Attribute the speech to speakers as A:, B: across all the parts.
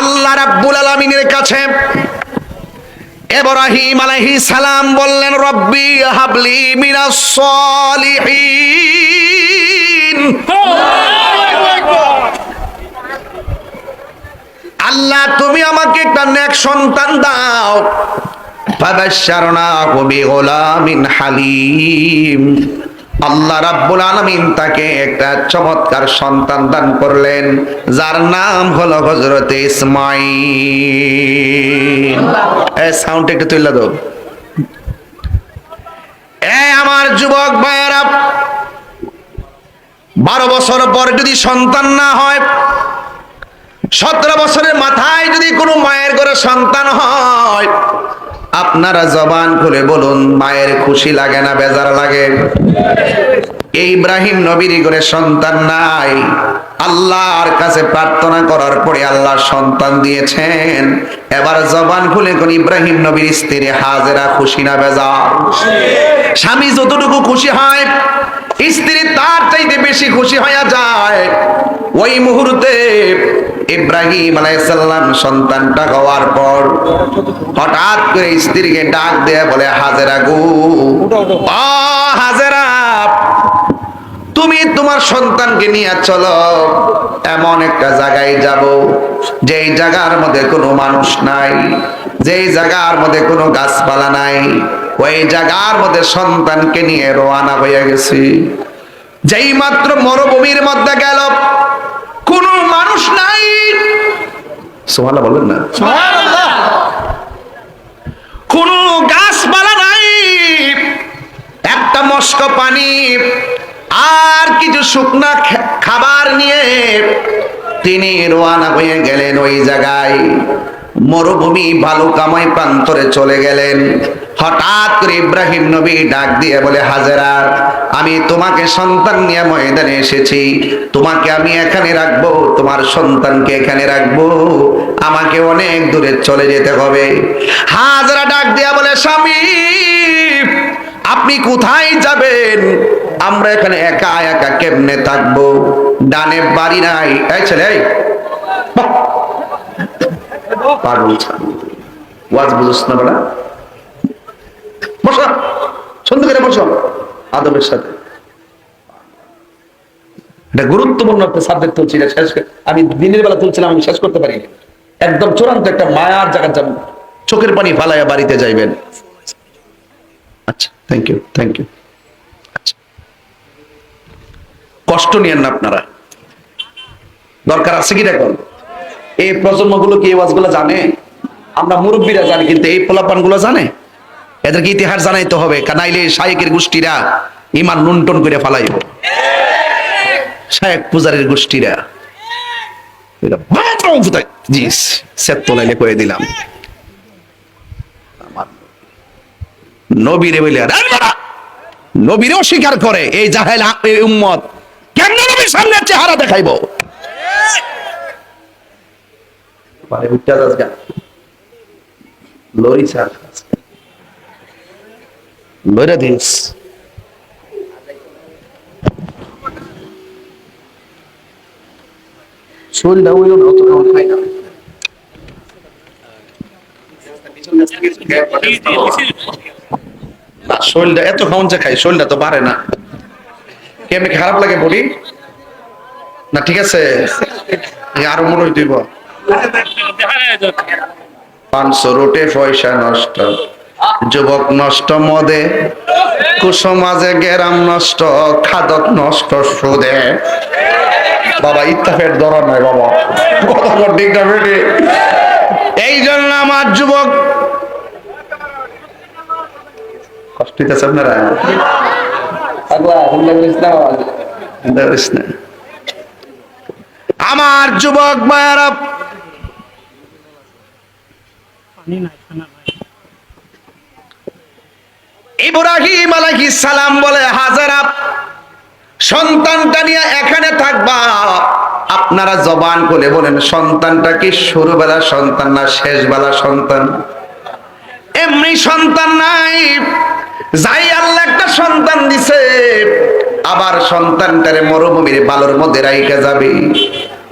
A: আল্লাহ রাব্বুল আলামিনের কাছে ইব্রাহিম আলাইহিস সালাম বললেন, রব্বি হাবলি মিনাস সলিহিন। আল্লাহ, তুমি আমাকে একটা নেক সন্তান দাও। ফাবাশশারনাহু বিগুলামিন হালিম। আল্লাহ রাব্বুল আলামিন তাকে একটা চমৎকার সন্তান দান করলেন, যার নাম হলো হযরত ইসমাঈল। এ সাউন্ড একটু তুইলা দাও। এ আমার যুবক ভাইয়েরা, বারো বছর পর যদি সন্তান না হয়, সতেরো বছরের মাথায় যদি কোনো মায়ের ঘরে সন্তান হয় আপনারা জবান খুলে বলুন, মায়ের খুশি লাগে না, বেজার লাগে? ইব্রাহিম নবীর ঘরে সন্তান নাই। আল্লাহর কাছে প্রার্থনা করার পরে আল্লাহ সন্তান দিয়েছেন। এবার জবান খুলে কোন ইব্রাহিম নবীর স্ত্রী হাজেরা খুশি না বেজার? স্বামী যতটুকু খুশি হয়, স্ত্রী তার চাইতে বেশি খুশি হয়ে যায়। ওই মুহূর্তে ইব্রাহিম আলাইসাল্লাম সন্তানটা হওয়ার পর হঠাৎ করে স্ত্রীকে ডাক দেয়া বলে, হাজেরা গু হাজেরা, তুমি তোমার সন্তানকে নিয়ে চলো, এমন একটা জায়গায় যাব, যেই জায়গার মধ্যে কোনো মানুষ নাই, যেই জায়গার মধ্যে কোনো গাছপালা নাই, ওই জায়গার মধ্যে সন্তানকে নিয়ে রওনা হয়ে গেছি। যেই মাত্র মরুভূমির মধ্যে গেল কোনো মানুষ নাই। সোহালা বলেন না? কোনো গাছপালা নাই। একটা মস্ক পানি আর কিছু শুকনা খাবার নিয়ে তিনি রোয়ানা হয়ে গেলেন ওই জায়গায়। মরুভূমি বালুকাময় প্রান্তরে চলে গেলেন। হঠাৎ করে ইব্রাহিম নবী ডাক দিয়ে বলে, হাজেরা, আমি তোমাকে সন্তান নিয়ে ময়দানে এসেছি। তোমাকে আমি এখানে রাখব, তোমার সন্তানকে এখানে রাখব। আমাকে অনেক দূরে চলে যেতে হবে। হাজরা ডাক দিয়া বলে, স্বামী, আপনি কোথায় যাবেন? আমরা এখানে একা একা কেমনে থাকব? ডানে বাড়ি নাই। এই ছেলে। পাগল। ওয়াজ বুঝছ না বলা বসো। সুন্দর করে বসো। আদবের সাথে। এটা গুরুত্বপূর্ণ একটা সাবজেক্ট তুলছি, এটা শেষ আমি দিনের বেলা তুলছিলাম, আমি শেষ করতে পারি একদম চূড়ান্ত একটা মায়ার জায়গা যাবেন চোখের পানি ফালাইয়া বাড়িতে যাইবেন। আচ্ছা থ্যাংক ইউ থ্যাংক ইউ কষ্ট নিয়েন না আপনারা। দরকার আছে কি দেখুন এই প্রজন্মগুলো কি এই ওয়াজগুলো জানে? আমরা মুরব্বীরা জানি, কিন্তু এই পোলাপানগুলো জানে? এদেরকে ইতিহাস জানাইতে হবে কানাইলে শায়েকের গোষ্ঠীরা ইমান নুনটন করে ফালাইব। শায়েক পূজারের গোষ্ঠীরা। অস্বীকার করে এই জাহেল উম্মত। কেমন নবীর সামনে চেহারা দেখাইব? খাওয়া খাই না। শরীরটা এত খাওয়ান চা খাই শরীরটা তো বাড়ে না। কেমনি খারাপ লাগে বলি? না, ঠিক আছে। আরও মনে দিব। যুবক নষ্ট মদে কুসমাজে গেরাম নষ্ট খাদক নষ্ট সুদে। বাবা ইত্তাফের বাবা। কথা বল ঠিক এই জন্য আমার যুবক পাগলা, চিন্তা করিস ইব্রাহিম আলাইহিস সালাম বলে, হাজারা সন্তানটা নিয়ে এখানে থাকবা। আপনারা জবান করে বলেন, সন্তানটা কি শুরুবেলা সন্তান না শেষবেলা সন্তান? এমনি সন্তান নাই। যাই আল্লাহ একটা সন্তান দিছে, আবার সন্তানটারে মরুভূমির বালুর মধ্যে রাইখা যাবে।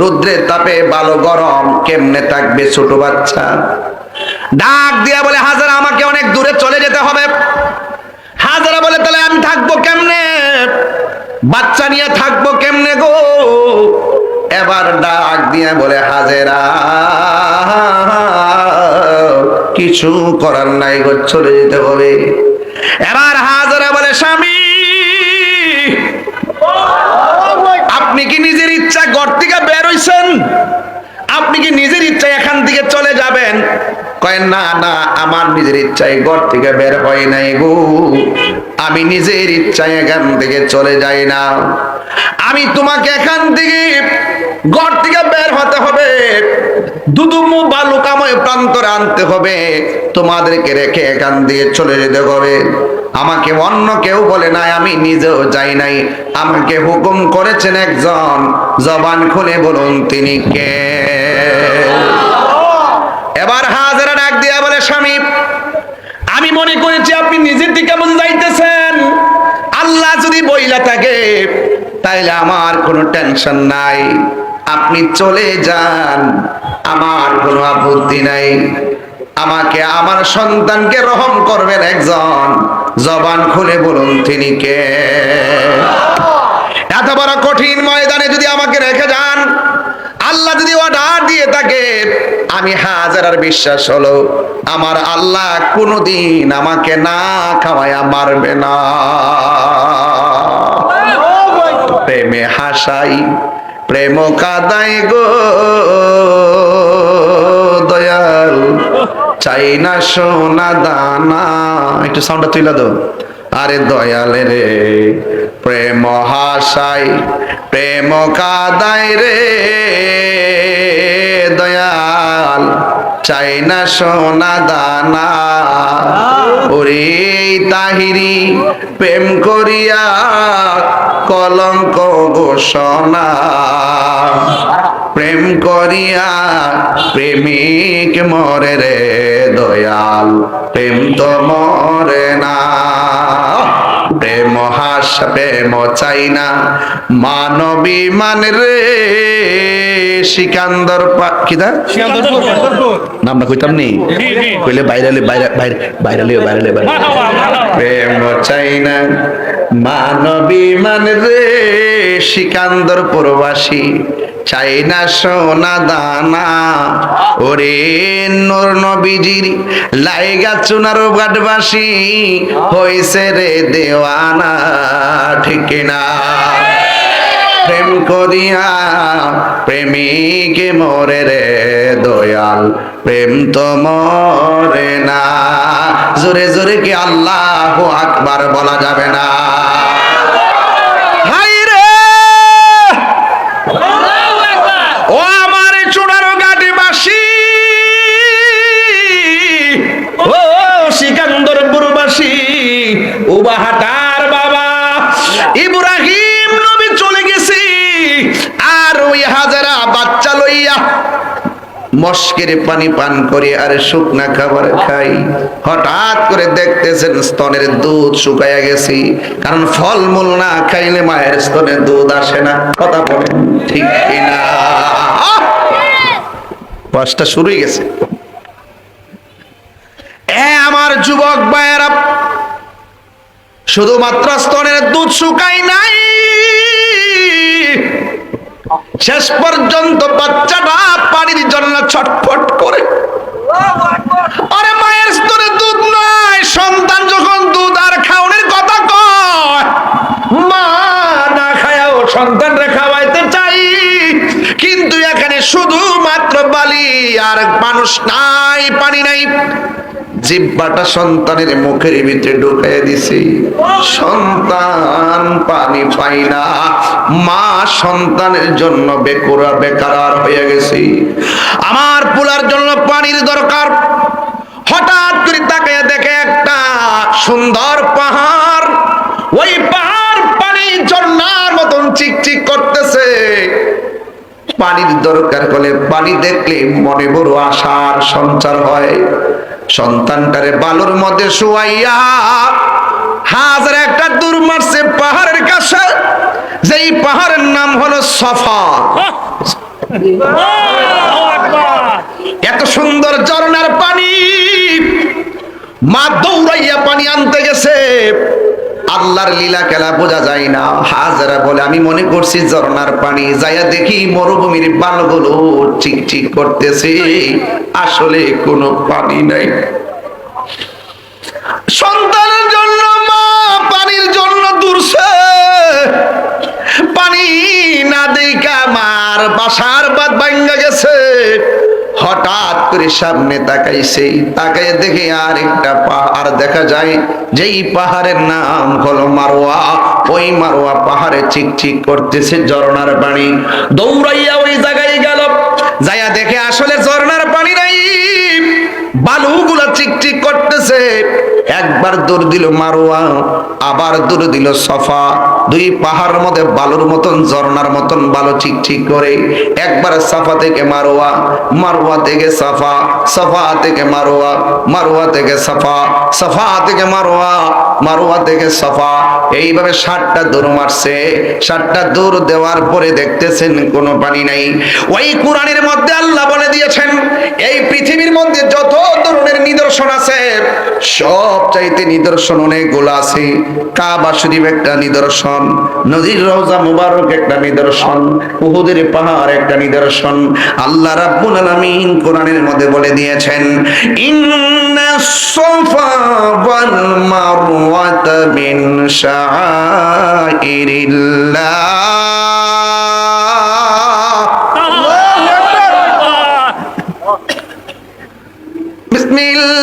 A: রুদ্রের তাপে ভালো গরম, কেমনে থাকবে ছোট বাচ্চা? ডাক দিয়া বলে, হাজারা, আমাকে অনেক দূরে চলে যেতে হবে। হাজারা বলে, তাহলে আমি থাকব কেমনে? বাচ্চা নিয়ে থাকব কেমনে গো? এবার ডাক দিয়া বলে, হাজেরা, কিছু করার নাই গো, চলে যেতে হবে। এবার হাজারা বলে, স্বামী, আপনি কি নিজের ইচ্ছা ঘর থেকে বের হইছেন? আপনি কি নিজের ইচ্ছা এখান থেকে চলে যাবেন? কয়, না না, আমার নিজের ইচ্ছায় ঘর থেকে বের হয় নাই গো। আমি নিজের ইচ্ছায় এখান থেকে চলে যাই না। আমি তোমাকে এখান থেকে ঘর থেকে বের হতে হবে। দুদুমু বালুকাময় প্রান্তরে আনতে হবে। তোমাদেরকে রেখে এখান দিয়ে চলে যেতে হবে। আমাকে অন্য কেউ বলে নাই, আমি নিজেও যাই নাই। আমাকে হুকুম করেছেন একজন। জবান খুলে বলুন তিনি কে? এবার ডাক দিয়া বলে, স্বামী, আমি মনে করেছি আপনি নিজের দিকে বুঝে যাইতেছেন? আল্লাহ যদি বইলা থাকে, তাইলে আমার কোনো টেনশন নাই। আপনি চলে যান, আমার কোনো আপত্তি নাই। আমাকে, আমার সন্তানকে রহম করবেন একজন। জবান খুলে বলুন, তিনি কে? এত বড় কঠিন ময়দানে যদি আমাকে রেখে যান, আল্লাহ যদি অর্ডার দিয়ে থাকে আমি হাজার বিশ্বাস হলো, আমার আল্লাহ কোনোদিন আমাকে না খাওয়ায়া মারবে না। প্রেমে হাসাই, প্রেম কাদাই গো দয়াল। চাই না সোনা দানা। একটু সাউন্ডটা তুইলা দাও। আরে দয়াল রে, প্রেম হাসাই, প্রেম কাদাই রে। দয়াল। চাই না সোনা দানা। ওরে তাহিরি প্রেম করিয়া কলঙ্ক ঘোষণা। প্রেম করিয়া প্রেমিক মরে রে দয়াল, প্রেম তো মরে না। প্রেম হাস প্রেম চাই না মানবী মান রে। সিকান্দর কিদা নামটা কইতাম নি? কইলে বাইরালে বাইরে বাইরে বাইরালে বাইরালে বাইরে প্রেম চাই না। মানবী মান রে সিকান্দর প্রবাসী চাই না সোনা দানা। ওরে নূর নবীজির লাইগা চুনার গাটবাসী হইছে রে দেওয়ানা। ঠিক না করিয়া, প্রেমিক মরে রে দয়াল, প্রেম তো মরে না। জোরে জোরে কি আল্লাহ আকবার বলা যাবে না? মস্কের পানি পান করে আর শুকনা খাবার খাই। হঠাৎ করে দেখতেছেন স্তনের দুধ শুকাইয়া গেছি। কারণ ফলমূল না খাইলে মায়ের স্তনে দুধ আসে না। কথা বলেন, ঠিক কিনা? বাসটা শুরুই গেছে। এ আমার যুবক ভাইয়েরা, শুধুমাত্র স্তনের দুধ শুকাই নাই। শেষ পর্যন্ত বাচ্চাটা পানির জন্য ছটফট করে। আরে মায়ের স্তনে দুধ নাই, সন্তান যখন দুধ আর খাওয়ানোর কথা কয়, মা না খায়াও সন্তানরা খাওয়াইতে চাই। কিন্তু এখানে শুধুমাত্র বালি আর মানুষ নাই, পানি নাই। জিব্বাটা সন্তানের মুখের ভিতরে ঢুকাই দিছি। সন্তান পানি পাই না। মা সন্তানের জন্য বেকুরা বেকার হয়ে গেছি। আমার পোলার জন্য পানির দরকার। হঠাৎ করে তাকায় দেখে একটা সুন্দর পাহাড়। ওই পাহাড় পানি ঝর্ণার মতন চিকচিক করতেছে। পানির দরকার হলে পানি দেখলে মনে বড় আশার সঞ্চার হয়। সন্তানটারে বালুর মধ্যে শুয়াইয়া হাজার একটা দূর মারছে পাহাড়ের কাছে। যেই পাহাড়ের নাম হলো সফা এত সুন্দর ঝর্ণার পানি। মা দৌড়াইয়া পানি আনতে গেছে। আল্লাহর লীলা খেলা বোঝা যায় না। হাজারা বলে, আমি মনে করছি ঝর্ণার পানি, যাইয়া দেখি মরুভূমির বালগুলো ঠিক ঠিক করতেছে। আসলে কোনো পানি নাই। সন্তানের জন্য মা পানির জন্য দূরছে। পানি না দেখা মার বাসার বাদ ভাঙ্গা গেছে। হঠাৎ করে সামনে তাকাইছে তাকাই দেখে আর একটা পাহাড় দেখা যায় যেই পাহাড়ের নাম হলো মারোয়া। ওই মারোয়া পাহাড়ে চিক চিক করতেছে ঝর্ণার পানি। দৌড়াইয়া ওই জায়গায় গেল। যাইয়া দেখে আসলে ঝর্ণার পানি নাই। বালুগুলা চিকচিক করতেছে। একবার দূর দিল মারোয়া, আবার দূর দিল সফা। দুই পাহাড়ের মধ্যে বালুর মতন, ঝর্ণার মতন বালু চিকচিক করে। একবার সাফা থেকে মারোয়া মারোয়া থেকে সাফা সাফা থেকে মারোয়া মারোয়া থেকে সাফা সাফা থেকে মারোয়া মারোয়া থেকে সাফা। এইভাবে ষাটটা দূর মারছে। ষাটটা দূর দেওয়ার পরে দেখতেছেন কোনো পানি নাই। ওই কোরআনের মধ্যে আল্লাহ বলে দিয়েছেন, এই পৃথিবীর মধ্যে যত ধরনের নিদর্শন আছে সব চাইতে নিদর্শন অনেকগুলো আছে কাবা শরীফ একটা নিদর্শন নদীর রওজা মুবারক একটা নিদর্শন উহুদের পাহাড় একটা নিদর্শন আল্লাহ রাব্বুল আলামিন কোরআনের মধ্যে বলে দিয়েছেন ইন্না সাফা ওয়াল মারওয়াতা মিন শাআইরিল্লাহ بسم الله